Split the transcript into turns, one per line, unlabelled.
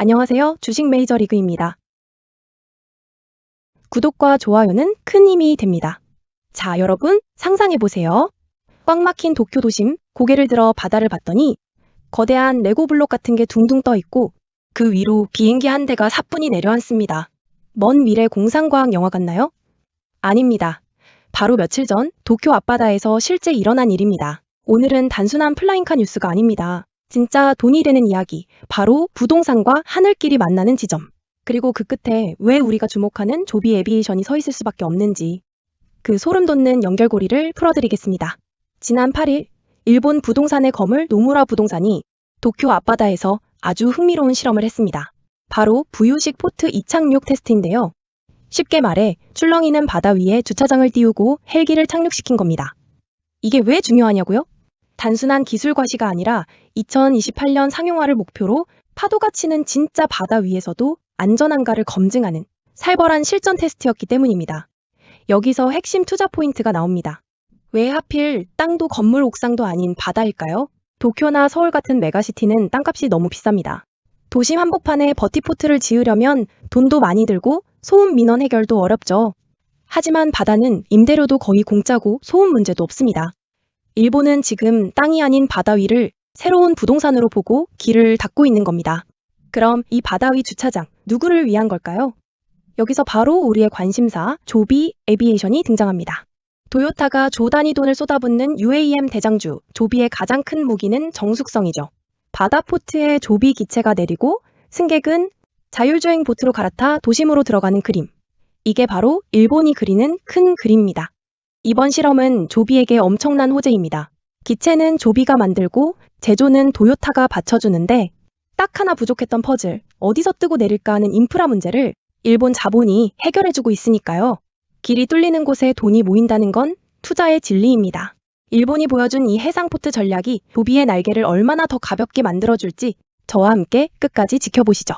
안녕하세요. 주식 메이저리그입니다. 구독과 좋아요는 큰 힘이 됩니다. 자, 여러분, 상상해보세요. 꽉 막힌 도쿄 도심, 고개를 들어 바다를 봤더니 거대한 레고 블록 같은 게 둥둥 떠 있고 그 위로 비행기 한 대가 사뿐히 내려앉습니다. 먼 미래 공상과학 영화 같나요? 아닙니다. 바로 며칠 전 도쿄 앞바다에서 실제 일어난 일입니다. 오늘은 단순한 플라잉카 뉴스가 아닙니다. 진짜 돈이 되는 이야기, 바로 부동산과 하늘길이 만나는 지점. 그리고 그 끝에 왜 우리가 주목하는 조비 에비에이션이 서 있을 수밖에 없는지 그 소름 돋는 연결고리를 풀어드리겠습니다. 지난 8일 일본 부동산의 거물 노무라 부동산이 도쿄 앞바다에서 아주 흥미로운 실험을 했습니다. 바로 부유식 포트 이착륙 테스트인데요. 쉽게 말해 출렁이는 바다 위에 주차장을 띄우고 헬기를 착륙시킨 겁니다. 이게 왜 중요하냐고요? 단순한 기술 과시가 아니라 2028년 상용화를 목표로 파도가 치는 진짜 바다 위에서도 안전한가를 검증하는 살벌한 실전 테스트였기 때문입니다. 여기서 핵심 투자 포인트가 나옵니다. 왜 하필 땅도 건물 옥상도 아닌 바다일까요? 도쿄나 서울 같은 메가시티는 땅값이 너무 비쌉니다. 도심 한복판에 버티포트를 지으려면 돈도 많이 들고 소음 민원 해결도 어렵죠. 하지만 바다는 임대료도 거의 공짜고 소음 문제도 없습니다. 일본은 지금 땅이 아닌 바다 위를 새로운 부동산으로 보고 길을 닫고 있는 겁니다. 그럼 이 바다 위 주차장 누구를 위한 걸까요? 여기서 바로 우리의 관심사 조비 에비에이션이 등장합니다. 도요타가 조 단위 돈을 쏟아붓는 UAM 대장주 조비의 가장 큰 무기는 정숙성이죠. 바다 포트에 조비 기체가 내리고 승객은 자율주행 보트로 갈아타 도심으로 들어가는 그림. 이게 바로 일본이 그리는 큰 그림입니다. 이번 실험은 조비에게 엄청난 호재입니다. 기체는 조비가 만들고 제조는 도요타가 받쳐주는데 딱 하나 부족했던 퍼즐, 어디서 뜨고 내릴까 하는 인프라 문제를 일본 자본이 해결해주고 있으니까요. 길이 뚫리는 곳에 돈이 모인다는 건 투자의 진리입니다. 일본이 보여준 이 해상포트 전략이 조비의 날개를 얼마나 더 가볍게 만들어줄지 저와 함께 끝까지 지켜보시죠.